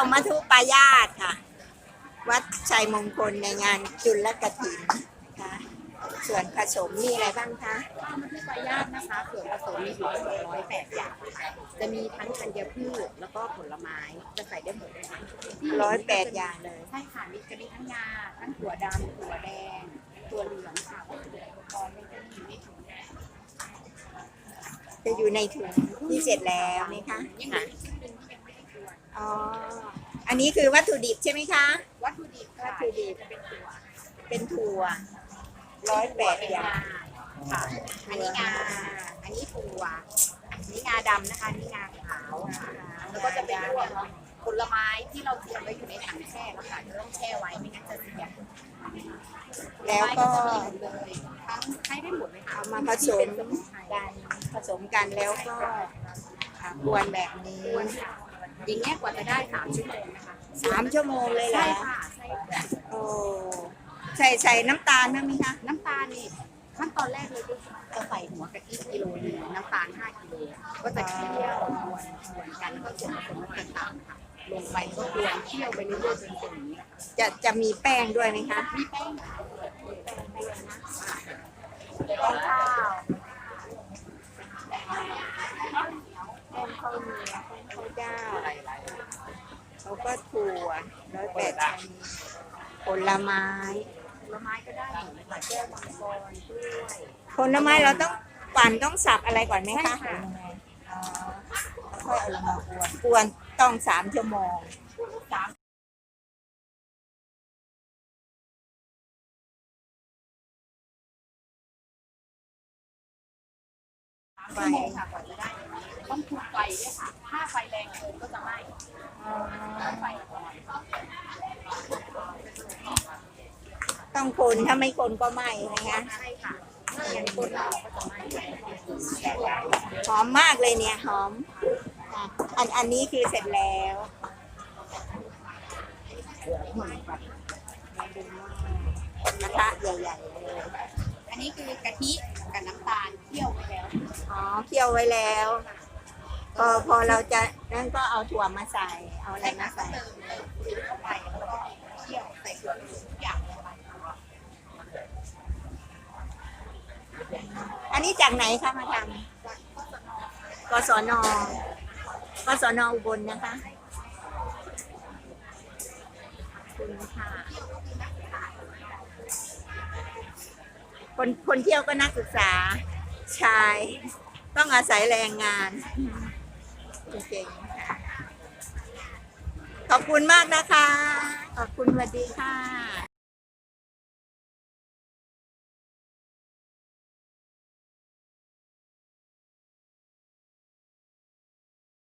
าวมัทุปายาตค่ะ วัดชัยมงคลในงานจุลกถินนะคะส่วนผสมมีอะไรบ้างคะข้าวมันที่ปลายาตนะคะ ส่วนผสมมีอยู่ทั้งหมดร้อยแปดอย่างค่ะจะมีทั้งธัญพืชแล้วก็ผลไม้จะใส่ได้หมดเลยค่ะที่ร้อยแปดอย่างเลย ใช่ค่ะมีจะมีทั้งงาทั้งถั่วดำถั่วแดงถั่วเหลืองค่ะวัตถุดิบอุปกรณ์มันจะมีอยู่ในถุงแดงจะอยู่ในถุงที่เสร็จแล้วนี่คะยังเหลืออี กชิ้นหนึ่งที่ยังไม่ได้ตรวจอ๋ออันนี้คือวัตถุดิบใช่ไหมคะ วัตถุดิบค่ะวัตถุดิบจะเป็นถั่วเป็นถั่วร้อยแปดอย่างค่ะอันนี้งา อันนี้ถั่วอันนี้งาดำนะคะอันนี้งาขาวค่ะแล้วก็จะเป็นพวกผลไม้ที่เราเตรียมไว้อยู่ในถังแช่แล้วค่ะจะต้องแช่ไว้ไม่งั้นจะเสียแล้วก็จะมีหมดเลยทั้งใช้ได้หมดเลยค่ะเอามาผสมกันผสมกันแล้วก็อ่ากวนแบบนี้ควรค่ะ อย่างเงี้ยกว่าจะได้สามชั่วโมงนะคะสามชั่วโมงเลยเหรใช่อค่ะใช่ค่ะโอ้ใส่ใส่น้ำตาลบ้างไหมคะ น้ำตาลนี่ขั้นตอนแรกเลยก็จะใส่หัวกะทิกิโลหนึงน้ำตาลห้ากิโลก็จะเคี่ยวกวนกวนกันแล้วก็ส่วนผสมต่างๆค่ะลงไปก็กวนเคี่ยวไปเรื่อยๆจนเป็นอย่างนี้จะจะมีแป้งด้วยไหมคะ มีแป้งค่ะมีแป้งด้วยนะค่ะ แป้งข้าวแป้งข้าวเหนียวแป้งข้าวเจ้าเขา ก็ถั่วร้อยแปดชนิดผลไม้ผลไม้ก็ได้หมดเลยค่ะแก้วมังกรกล้วยผลไม้เราต้องปั่นต้องสับอะไรก่อนไหมคะใช่ค่ะอ๋อค่อยเอาลงมากวนกวนต้องสามชั่วโมงสามไฟชั่วโมงค่ะกว่าจะได้อย่างนี้ ต้องคุมไฟด้วยค่ะ ถ้าไฟแรงเกินก็จะไหม้ต้องไฟอ่อนต้องคนถ้าไม่คนก็ไหม้นะคะใช่ค่ะถ้าอย่างคนเราก็จะไหม้หอมมากเลยเนี่ยหอมอะอันอันนี้คือเสร็จแล้วกระทะใหญ่ๆเลยอันนี้คือกะทิกับน้ำตาลเคี่ยวไปแล้ว อ๋อเคี่ยวไว้แล้วพ อพอเราจะนั่นก็เอาถั่วมาใส่เอาอะไรมาใส่อันนี้จากไหนคะมาทำกศนกศนอุบลนะคะคุณค่ะคนคนเที่ยวก็นักศึกษาชาย ต้องอาศัยแรงงาน เก่งๆค่ะ ขอบคุณมากนะคะ ขอบคุณสวัสดีค่ะ